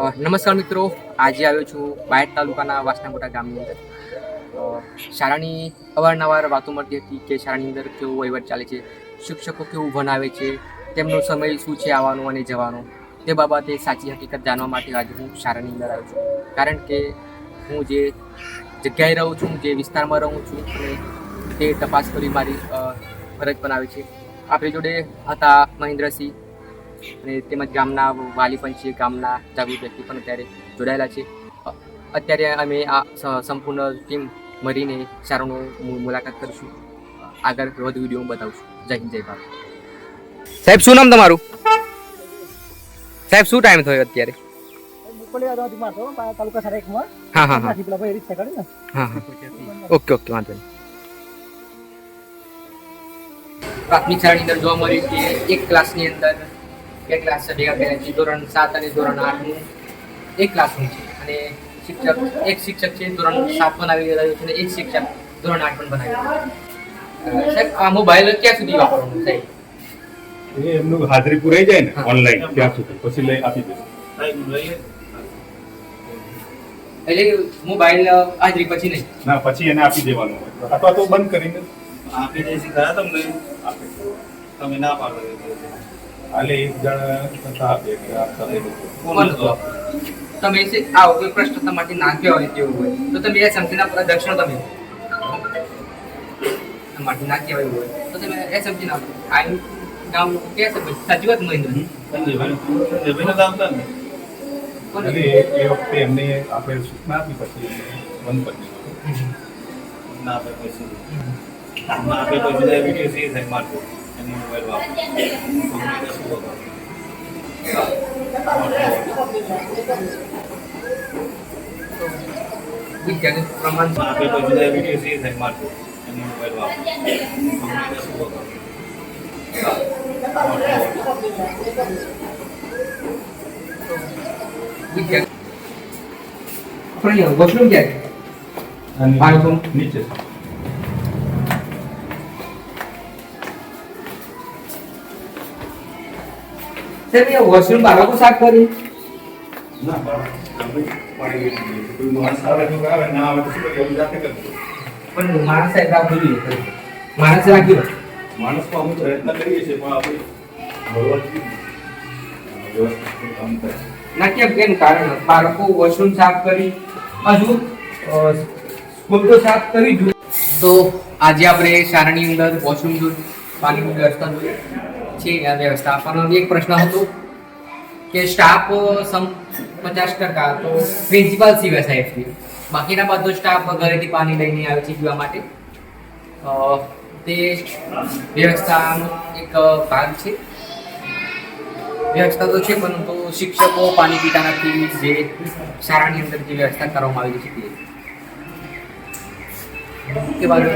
નમસ્કાર મિત્રો. આજે આવ્યો છું બાયડ તાલુકાના વાસનાગોટા ગામની અંદર. શાળાની અવારનવાર વાતો મળતી હતી કે શાળાની અંદર કેવું વહીવટ ચાલે છે, શિક્ષકો કેવું ભણાવે છે, તેમનો સમય શું છે આવવાનો અને જવાનો. તે બાબતે સાચી હકીકત જાણવા માટે આજે હું શાળાની અંદર આવ્યો છું. કારણ કે હું જે જગ્યાએ રહું છું, જે વિસ્તારમાં રહું છું તે તપાસ કરી મારી ફરજ બનાવે છે. આપણી જોડે હતા મહેન્દ્રસિંહ અને તેમજ ગામના વાલી પણ છે ગામના જાગૃત વ્યક્તિ પણ અત્યારે જોડાયેલા છે. અત્યારે અમે આ સંપૂર્ણ ટીમ મળીને સારોનો મુલાકાત કરીશું. આગળ વધુ વીડિયો બતાવશું. જય હિન્દ જય ભારત. સાહેબ શું નામ તમારું? સાહેબ શું ટાઈમ થયો અત્યારે? હા હા હા હા. ઓકે ઓકે વાંધો નહીં. પ્રાથમિક શાળાની અંદર જોવા મળ્યું કે એક ક્લાસની અંદર બે ક્લાસ ભેગા કર્યા છે ધોરણ સાત અને ધોરણ આઠનું એક ક્લાસરૂમ છે. અને શિક્ષક એક શિક્ષક છે ધોરણ સાત પણ આવી રહ્યો છે અને એક શિક્ષક ધોરણ આઠ પણ બનાવી રહ્યો છે. સાહેબ આ મોબાઈલ ક્યાં સુધી વાપરવાનું સાહેબ એ એમનું હાજરી પુરાઈ જાય ને ઓનલાઈન ત્યાં સુધી. પછી લઈ આપી દેશે એટલે મોબાઈલ હાજરી પછી નહીં? ના પછી એને આપી દેવાનું. અથવા તો બંધ કરીને. આપી દેશે ખરા તમને? આપે તમે ના પાડો હાલે એક જણ હતા બે કે આપતા એ લોકો. કોણ હતો? તમે આવો કોઈ પ્રશ્ન તમારાથી ના કહેવાય તેવું હોય. તો તમે એ સમજીના દક્ષિણ તમે. તમારાથી ના કહેવાય હોય. તો તમે એ સમજીને આપો આ ગામ લોકો છે ભાઈ? સાચી વાત મહેન્દ્ર? સંજયભાઈ સંજયભાઈને તો આપતા ને કોણ? એટલે એ એ વખતે એમને આપણે સૂચના આપી પછી બંધ કરી ના આપે પછી. ના આપે પછી વીડિયો મારતો. એની મોબાઈલ વાપરો કંપનીને શું હતો વિદ્યાનું પ્રમાણ ના આપે પછી તો વીડિયો સી થાય મારતો એની મોબાઈલ વાપરો કંપનીને શું વોશરૂમ બાળકો? બાળકો સાફ કરી ના. કોઈ માણસ આવે તો આવે ના આવે તો શું કરીએ? જાતે કરીએ. પણ માણસ સાહેબ રાખવું માણસ રાખ્યો માણસ તો અમુક પ્રયત્ન કરીએ છીએ પણ આપણે ભરવાથી કામ થાય ના કેમ કેમ કારણ બાળકો વોશરૂમ સાફ કરી હજુ સ્કૂલ તો સાફ કરી જ તો આજે આપણે શાળાની અંદર વોશરૂમ જોયું પાણીની વ્યવસ્થા જોઈએ છે, આ વ્યવસ્થા પણ એક પ્રશ્ન હતો કે સ્ટાફ સમ, પચાસ ટકા તો પ્રિન્સિપાલ સિવાય સાહેબથી બાકીના બધો સ્ટાફ ઘરેથી પાણી લઈને આવે છે પીવા માટે. તે વ્યવસ્થાનો એક ભાગ છે. વ્યવસ્થા તો છે, પરંતુ શિક્ષકો પાણી પીતા નથી જે શાળાની અંદર જે વ્યવસ્થા કરવામાં આવેલી છે તે. બાજુ